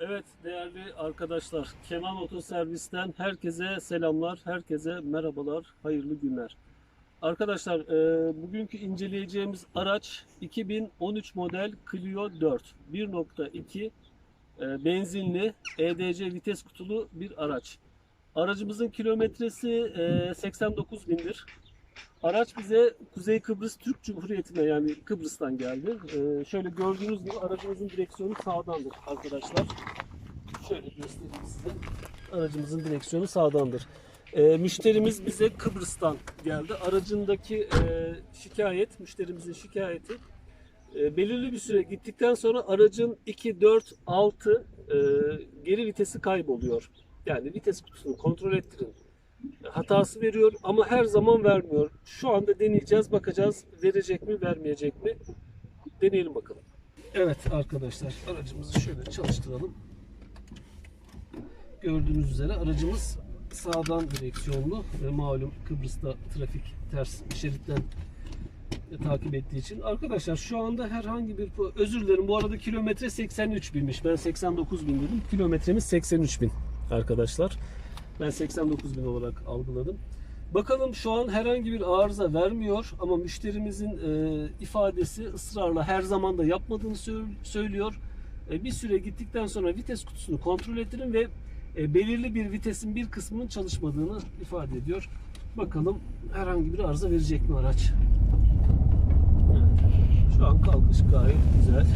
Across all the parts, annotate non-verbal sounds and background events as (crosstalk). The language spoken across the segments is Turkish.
Evet değerli arkadaşlar, Kenan Oto Servis'ten herkese selamlar, herkese merhabalar, hayırlı günler. Arkadaşlar e, bugünkü inceleyeceğimiz araç 2013 model Clio 4 1.2 e, benzinli EDC vites kutulu bir araç. Aracımızın kilometresi e, 89 bindir. Araç bize Kuzey Kıbrıs Türk Cumhuriyeti'ne yani Kıbrıs'tan geldi. E, şöyle gördüğünüz gibi aracımızın direksiyonu sağdandır arkadaşlar. Şöyle göstereyim size. Aracımızın direksiyonu sağdandır. E, müşterimiz bize Kıbrıs'tan geldi. Aracındaki e, şikayet, müşterimizin şikayeti e, belirli bir süre gittikten sonra aracın 2, 4, 6 e, geri vitesi kayboluyor. Yani vites kutusunu kontrol ettirin. Hatası veriyor ama her zaman vermiyor. Şu anda deneyeceğiz, bakacağız verecek mi, vermeyecek mi? Deneyelim bakalım. Evet arkadaşlar, aracımızı şöyle çalıştıralım. Gördüğünüz üzere aracımız sağdan direksiyonlu ve malum Kıbrıs'ta trafik ters şeritten takip ettiği için. Arkadaşlar şu anda herhangi bir özür dilerim bu arada kilometre 83 binmiş. Ben 89 bin dedim. Kilometremiz 83 bin arkadaşlar. Ben 89 bin olarak algıladım. Bakalım şu an herhangi bir arıza vermiyor ama müşterimizin e, ifadesi ısrarla her zaman da yapmadığını sö- söylüyor. E, bir süre gittikten sonra vites kutusunu kontrol ettirin ve e, belirli bir vitesin bir kısmının çalışmadığını ifade ediyor. Bakalım herhangi bir arıza verecek mi araç? Evet. Şu an kalkış gayet güzel.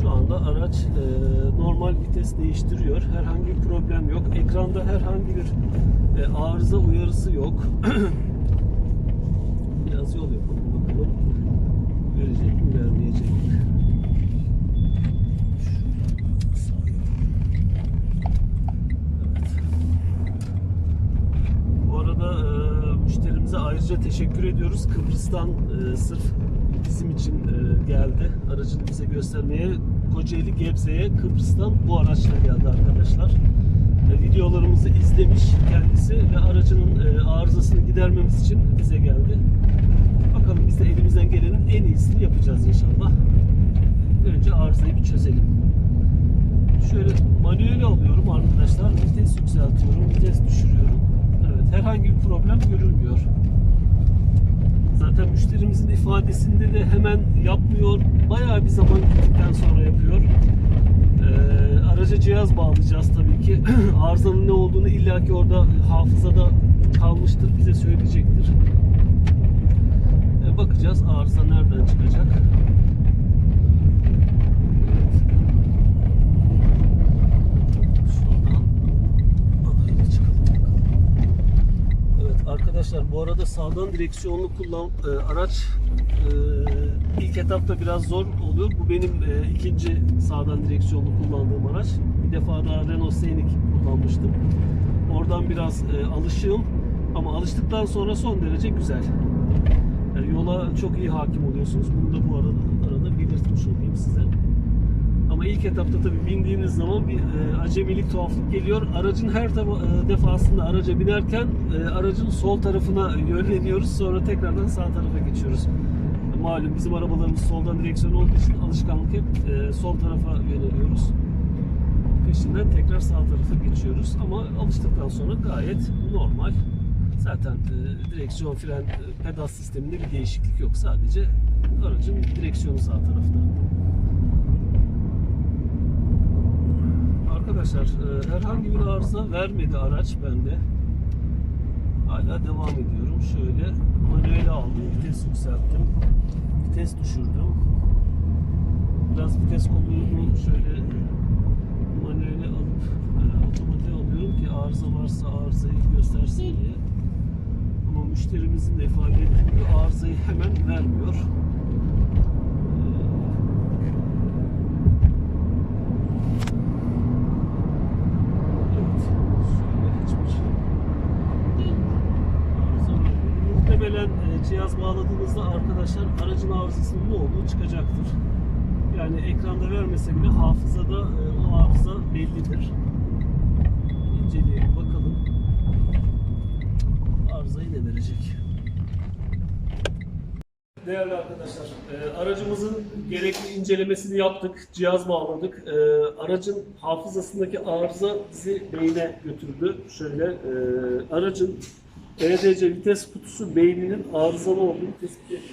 Şu anda araç e, normal vites değiştiriyor. Herhangi bir problem yok. Ekranda herhangi bir e, arıza uyarısı yok. (clears throat) Biraz yol yapalım bakalım. Verecek mi vermeyecek mi? E, müşterimize ayrıca teşekkür ediyoruz. Kıbrıs'tan e, sırf bizim için e, geldi. Aracını bize göstermeye Kocaeli Gebze'ye Kıbrıs'tan bu araçla geldi arkadaşlar. E, videolarımızı izlemiş kendisi ve aracının e, arızasını gidermemiz için bize geldi. Bakalım biz de elimizden gelenin en iyisini yapacağız inşallah. Önce arızayı bir çözelim. Şöyle manueli alıyorum arkadaşlar. Vites yükseltiyorum, vites düşürüyorum. Evet, herhangi bir problem görülmüyor. Zaten müşterimizin ifadesinde de hemen yapmıyor. Bayağı bir zaman gittikten sonra yapıyor. Ee, araca cihaz bağlayacağız tabii ki. (clears throat) Arızanın ne olduğunu illaki orada hafızada kalmıştır. Bize söyleyecektir. Ee, bakacağız arıza nereden çıkacak. Şuradan adayla çıkalım bakalım. Evet arkadaşlar bu arada sağdan direksiyonlu kullan e, araç e, ilk etapta biraz zor oluyor. Bu benim e, ikinci sağdan direksiyonlu kullandığım araç. Bir defa daha Renault Scenic kullanmıştım. Oradan biraz e, alışığım ama alıştıktan sonra son derece güzel. Yani yola çok iyi hakim oluyorsunuz. Bunu da bu arada arada belirtmiş olayım size. Ama ilk etapta tabii bindiğiniz zaman bir e, acemilik tuhaflık geliyor. Aracın her e, defasında araca binerken e, aracın sol tarafına yönleniyoruz. Sonra tekrardan sağ tarafa geçiyoruz. E, malum bizim arabalarımız soldan direksiyon olduğu için alışkanlık hep e, sol tarafa yöneliyoruz. Peşinden tekrar sağ tarafa geçiyoruz. Ama alıştıktan sonra gayet normal. Zaten e, direksiyon fren e, pedal sisteminde bir değişiklik yok. Sadece aracın direksiyonu sağ tarafta. Arkadaşlar e, herhangi bir arıza vermedi araç bende. Hala devam ediyorum. Şöyle manueli aldım, vites yükselttim. Vites düşürdüm. Biraz vites kolunu şöyle manueli alıp e, otomatiğe alıyorum ki arıza varsa arızayı göstersin diye. Ama müşterimizin de ifade ettiği arızayı hemen vermiyor. Evet. Şöyle hiçbir şey. Arıza vermedi. Muhtemelen e, cihaz bağladığınızda arkadaşlar aracın arızasının ne olduğu çıkacaktır. Yani ekranda vermese bile hafızada e, o arıza bellidir. İnceleyelim bakalım. Arızayı ne verecek? değerli arkadaşlar, e, aracımızın gerekli incelemesini yaptık, cihaz bağladık. E, aracın hafızasındaki arıza bizi beyne götürdü. Şöyle, aracın EDC vites kutusu beyninin arızalı olduğunu tespit ettik.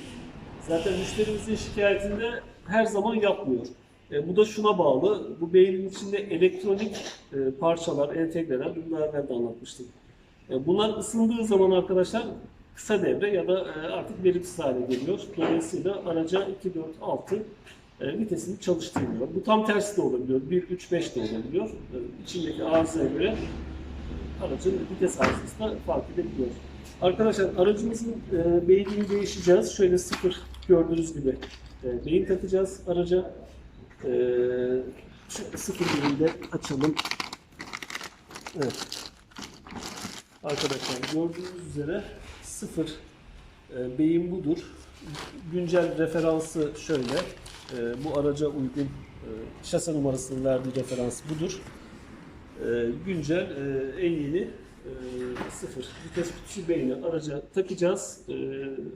Zaten müşterimizin şikayetinde her zaman yapmıyor. E, bu da şuna bağlı, bu beynin içinde elektronik e, parçalar, entegreler, bunu daha evvel de anlatmıştık. E, Bunlar ısındığı zaman arkadaşlar kısa devre ya da e, artık verimsiz hale geliyor. Dolayısıyla araca 2, 4, 6 e, vitesini çalıştırmıyor. Bu tam tersi de olabiliyor. 1, 3, 5 de olabiliyor. E, İçindeki arızaya göre aracın vites arızası da fark edebiliyor. Arkadaşlar aracımızın e, beynini değişeceğiz. Şöyle sıfır gördüğünüz gibi e, beyin takacağız araca. E, şöyle sıfır birinde açalım. Evet. Arkadaşlar gördüğünüz üzere sıfır e, beyin budur. Güncel referansı şöyle. E, bu araca uygun e, şase numarasının verdiği referans budur. E, güncel e, en yeni e, sıfır vites kutusu beyni araca takacağız. E,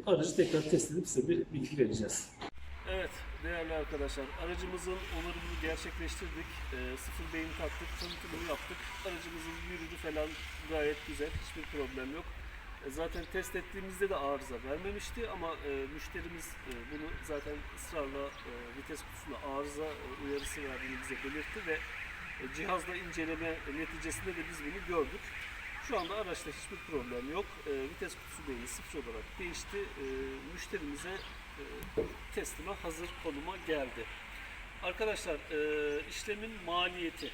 aracı tekrar test edip size bir bilgi vereceğiz. Evet değerli arkadaşlar aracımızın onarımını gerçekleştirdik. E, sıfır beyin taktık, tanıtımını yaptık. Aracımızın yürüdü falan gayet güzel, hiçbir problem yok. Zaten test ettiğimizde de arıza vermemişti ama e, müşterimiz bunu zaten ısrarla vites kutusunda arıza uyarısı verdiğini bize belirtti ve cihazla inceleme neticesinde de biz bunu gördük. Şu anda araçta hiçbir problem yok. E, vites kutusu beyni sıfır olarak değişti. E, müşterimize e, teslime hazır konuma geldi. Arkadaşlar e, işlemin maliyeti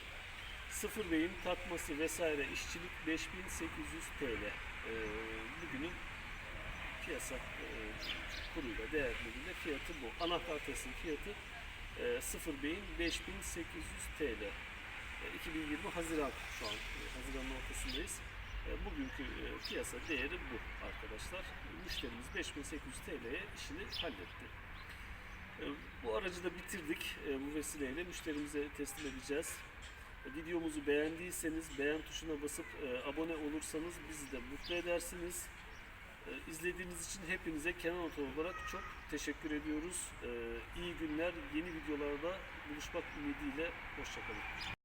sıfır beyin takması vesaire işçilik 5800 TL. E, bugünün piyasa e, kuruyla değerleriyle fiyatı bu. Anahtar teslim fiyatı e, sıfır beyin 5800 TL. E, 2020 Haziran şu an e, Haziran'ın ortasındayız. E, Bugünkü e, piyasa değeri bu arkadaşlar. Müşterimiz 5800 TL'ye işini halletti. Bu aracı da bitirdik. Bu vesileyle müşterimize teslim edeceğiz. Videomuzu beğendiyseniz beğen tuşuna basıp abone olursanız bizi de mutlu edersiniz. İzlediğiniz için hepinize Kenan Oto olarak çok teşekkür ediyoruz. İyi günler, yeni videolarda buluşmak ümidiyle. Hoşçakalın.